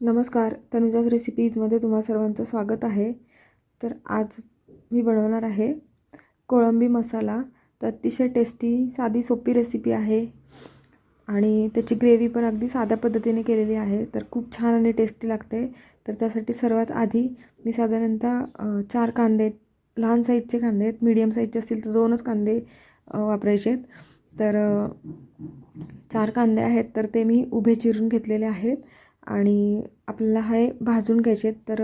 नमस्कार. तनुजाज रेसिपीजमध्ये तुम्हा सर्वांचं स्वागत आहे. तर आज मी बनवणार आहे कोळंबी मसाला. तर अतिशय टेस्टी साधी सोपी रेसिपी आहे. आणि त्याची ग्रेव्ही पण अगदी साध्या पद्धतीने केलेली आहे. तर खूप छान आणि टेस्टी लागते. तर त्यासाठी सर्वात आधी मी साधारणतः चार कांदे लहान साईजचे कांदे आहेत. मीडियम साईजचे असतील तर दोनच कांदे वापरायचे आहेत. तर चार कांदे आहेत. तर ते मी उभे चिरून घेतलेले आहेत. आणि आपल्याला हे भाजून घ्यायचे तर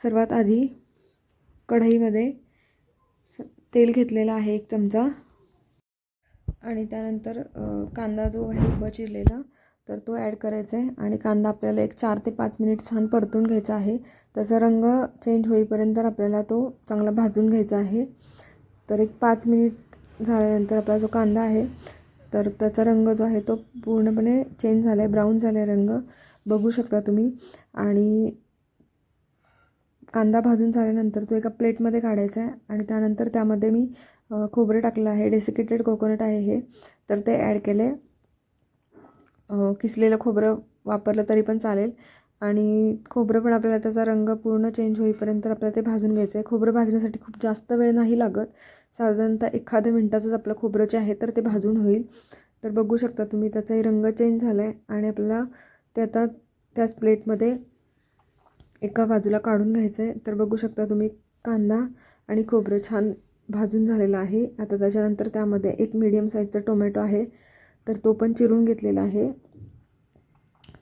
सर्वात आधी कढईमध्ये तेल घेतलेलं आहे एक चमचा. आणि त्यानंतर कांदा जो आहे उभा चिरलेला तर तो ॲड करायचा आहे. आणि कांदा आपल्याला एक चार ते पाच मिनिट छान परतून घ्यायचा आहे. त्याचा रंग चेंज होईपर्यंत आपल्याला तो चांगला भाजून घ्यायचा आहे. तर एक पाच मिनिट झाल्यानंतर आपला जो कांदा आहे तर त्याचा रंग जो आहे तो पूर्णपणे चेंज झाला आहे ब्राऊन झाला आहे रंग. बघू शकता तुम्ही. आणि कांदा भाजून झाल्यानंतर तो एका प्लेटमध्ये काढायचा आहे आणि त्यानंतर त्यामध्ये मी खोबरं टाकलं आहे. डेसिकेटेड कोकोनट आहे हे. तर ते ॲड केले किसलेलं खोबरं वापरलं तरी पण चालेल. आणि खोबरं पण आपल्याला त्याचा रंग पूर्ण चेंज होईपर्यंत आपल्याला ते भाजून घ्यायचं आहे खोबरं भाजण्यासाठी खूप जास्त वेळ नाही लागत. साधारणतः एखाद्या मिनटातच आपलं खोबरं जे आहे तर ते भाजून होईल. तर बघू शकता तुम्ही त्याचाही रंग चेंज झाला आहे आणि आपल्याला ते आता त्याच प्लेटमध्ये एका बाजूला काढून घ्यायचं आहे तर बघू शकता तुम्ही कांदा आणि खोबरं छान भाजून झालेलं आहे. आता त्याच्यानंतर त्यामध्ये एक मीडियम साईजचा टोमॅटो आहे. तर तो पण चिरून घेतलेला आहे.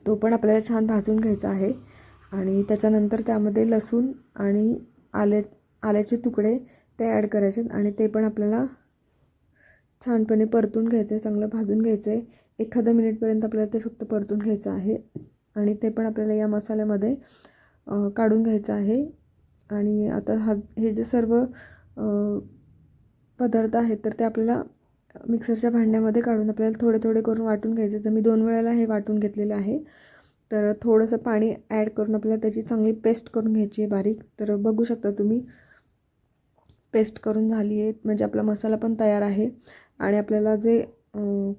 तो पण आपल्याला छान भाजून घ्यायचा आहे. आणि त्याच्यानंतर त्यामध्ये लसूण आणि आले आल्याचे तुकडे ते ॲड करायचे आणि ते पण आपल्याला छानपणे परतून घ्यायचं आहे चांगलं भाजून घ्यायचं आहे एखादं मिनिटपर्यंत आपल्याला ते फक्त परतून घ्यायचं आहे. आणि ते पण आपल्याला या मसाल्यामध्ये काढून घ्यायचं आहे. आणि आता हा हे जे सर्व पदार्थ आहेत तर ते आपल्याला मिक्सरच्या भांड्यामध्ये काढून आपल्याला थोडे थोडे करून वाटून घ्यायचे. तर मी दोन वेळेला हे वाटून घेतलेलं आहे तर थोडंसं पाणी ॲड करून आपल्याला त्याची चांगली पेस्ट करून घ्यायची आहे बारीक. तर बघू शकता तुम्ही पेस्ट करून झाली आहे. म्हणजे आपला मसाला पण तयार आहे. आणि आपल्याला जे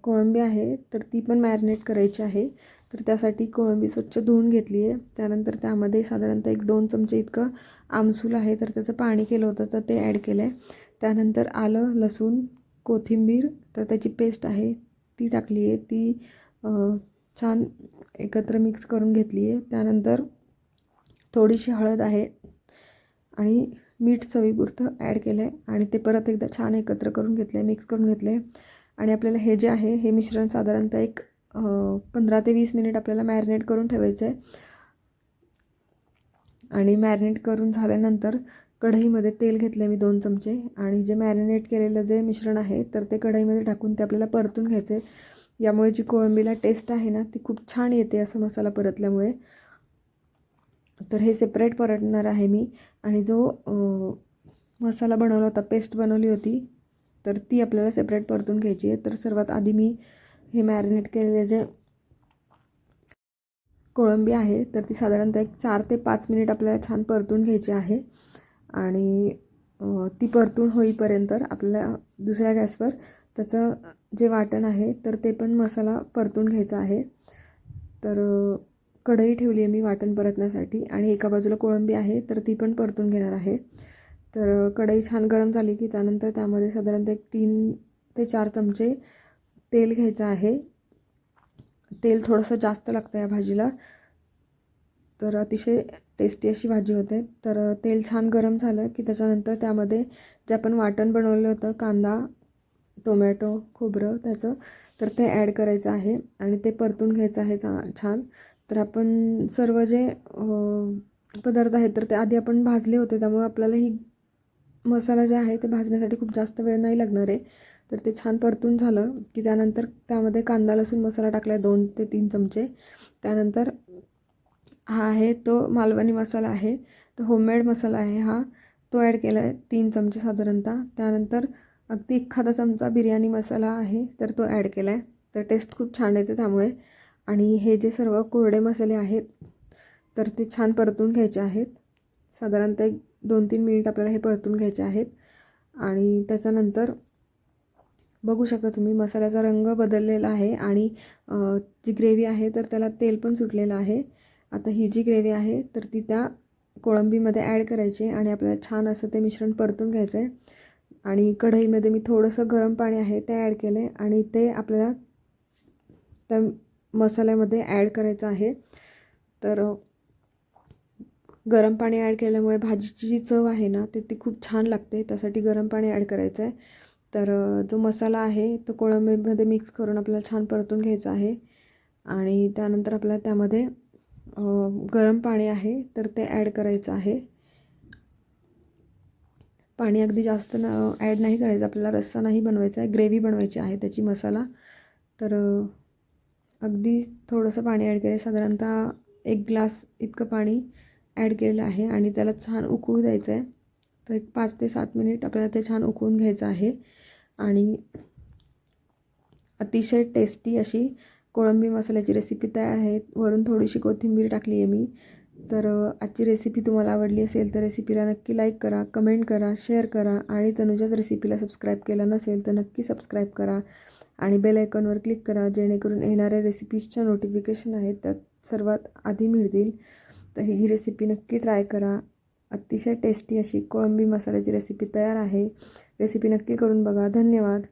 कोळंबी आहे तर ती पण मॅरिनेट करायची आहे. तर त्यासाठी कोळंबी स्वच्छ धुवून घेतली आहे. त्यानंतर त्यामध्ये साधारणतः एक दोन चमचे इतकं आमसूल आहे. तर त्याचं पाणी केलं होतं तर ते ॲड केलं आहे त्यानंतर आलं लसूण कोथिंबीर तर त्याची पेस्ट आहे. ती टाकली आहे. ती छान एकत्र मिक्स करून घेतली आहे. त्यानंतर थोडीशी हळद आहे. आणि मीठ चवीपुरतं ॲड केलं आहे आणि ते परत एकदा छान एकत्र करून घेतलं आहे मिक्स करून घेतलं आहे आणि आपल्याला हे जे आहे हे मिश्रण साधारणतः एक पंधरा ते वीस मिनिट आपल्याला मॅरिनेट करून ठेवायचं आहे आणि मॅरिनेट करून झाल्यानंतर कढईमध्ये तेल घेतलं मी दोन चमचे. आणि जे मॅरिनेट केलेलं जे मिश्रण आहे तर ते कढईमध्ये टाकून ते आपल्याला परतून घ्यायचं आहे यामुळे जी कोळंबीला टेस्ट आहे ना ती खूप छान येते असं मसाला परतल्यामुळे. तर हे सेपरेट परतणार आहे मी. आणि जो मसाला बनवला होता पेस्ट बनवली होती तर ती आपल्याला सेपरेट परतून घ्यायची आहे. तर सर्वात आधी मी हे मॅरिनेट केलेले जे कोळंबी आहे तर ती साधारणतः एक चार ते पाच मिनिट आपल्याला छान परतून घ्यायची आहे. आणि ती परतून होईपर्यंत आपल्याला दुसऱ्या गॅसवर त्याचं जे वाटण आहे तर ते पण मसाला परतून घ्यायचं आहे. तर कढई ठेवली आहे मी वाटण परतण्यासाठी आणि एका बाजूला कोळंबी आहे तर ती पण परतून घेणार आहे. तर कढई छान गरम झाली की त्यानंतर त्यामध्ये साधारणतः एक तीन ते चार चमचे तेल घ्यायचं आहे. तेल थोडंसं जास्त लागतं या भाजीला. तर अतिशय टेस्टी अशी भाजी होते. तर तेल छान गरम झालं की त्याच्यानंतर त्यामध्ये जे आपण वाटण बनवलं होतं कांदा टोमॅटो खोबरं त्याचं तर ते ॲड करायचं आहे आणि ते परतून घ्यायचं आहे चा छान. तर आपण सर्व जे पदार्थ आहेत तर ते आधी आपण भाजले होते. त्यामुळे आपल्याला ही मसाला जे आहे ते भाजण्यासाठी खूप जास्त वेळ नाही लागणार आहे. तर ते छान परतून झालं की त्यानंतर त्यामध्ये कांदा लसूण मसाला टाकला आहे दोन ते तीन चमचे. त्यानंतर हा आहे तो मालवणी मसाला आहे. तो होममेड मसाला आहे हा. तो ॲड केला आहे तीन चमचे साधारणतः. त्यानंतर अगदी एखादा चमचा बिर्याणी मसाला आहे तर तो ॲड केला आहे तर टेस्ट खूप छान येते त्यामुळे. आणि हे जे सर्व कोरडे मसाले आहेत तर ते छान परतून घ्यायचे आहेत. साधारणतः एक दोन तीन मिनिट आपल्याला हे परतून घ्यायचे आहेत. आणि त्याच्यानंतर बघू शकता तुम्ही मसाल्याचा रंग बदललेला आहे आणि जी ग्रेव्ही आहे तर त्याला तेल पण सुटलेलं आहे. आता ही जी ग्रेव्ही आहे तर ती त्या कोळंबीमध्ये ॲड करायची आहे आणि आपल्याला छान असं ते मिश्रण परतून घ्यायचं आहे. आणि कढईमध्ये मी थोडंसं गरम पाणी आहे ते ॲड केलं आहे आणि ते आपल्याला त्या मसाल्यामध्ये ॲड करायचं आहे. तर गरम पाणी ॲड केल्यामुळे भाजीची जी चव आहे ना ते ती खूप छान लागते. त्यासाठी गरम पाणी ॲड करायचं आहे तर जो मसाला आहे तो कोळंबीमध्ये मिक्स करून आपल्याला छान परतून घ्यायचा आहे. आणि त्यानंतर आपल्याला त्यामध्ये गरम पाणी आहे तर ते ॲड करायचं आहे. पाणी अगदी जास्त न ॲड नाही करायचं. आपल्याला रस्सा नाही बनवायचा आहे ग्रेव्ही बनवायची आहे त्याची मसाला. तर अगदी थोडंसं पाणी ॲड केलं साधारणतः एक ग्लास इतकं पाणी ॲड केलेलं आहे आणि त्याला छान उकळू द्यायचं आहे तर एक पाच ते सात मिनिट आपल्याला ते छान उकळून घ्यायचं आहे. आणि अतिशय टेस्टी अशी कोळंबी मसाल्याची रेसिपी तयार आहे. वरून थोडीशी कोथिंबीर टाकली आहे मी. तर आजची रेसिपी तुम्हाला आवडली असेल तर रेसिपीला नक्की लाईक करा कमेंट करा शेअर करा आणि तनुजाच रेसिपीला सबस्क्राईब केलं नसेल तर नक्की सबस्क्राईब करा आणि बेल आयकॉनवर क्लिक करा जेणेकरून येणाऱ्या रेसिपीजच्या नोटिफिकेशन आहेत त्यात सर्वात आधी मिळतील. तर ही रेसिपी नक्की ट्राय करा. अतिशय टेस्टी अशी कोळंबी मसाल्याची रेसिपी तयार आहे. रेसिपी नक्की करून बघा. धन्यवाद.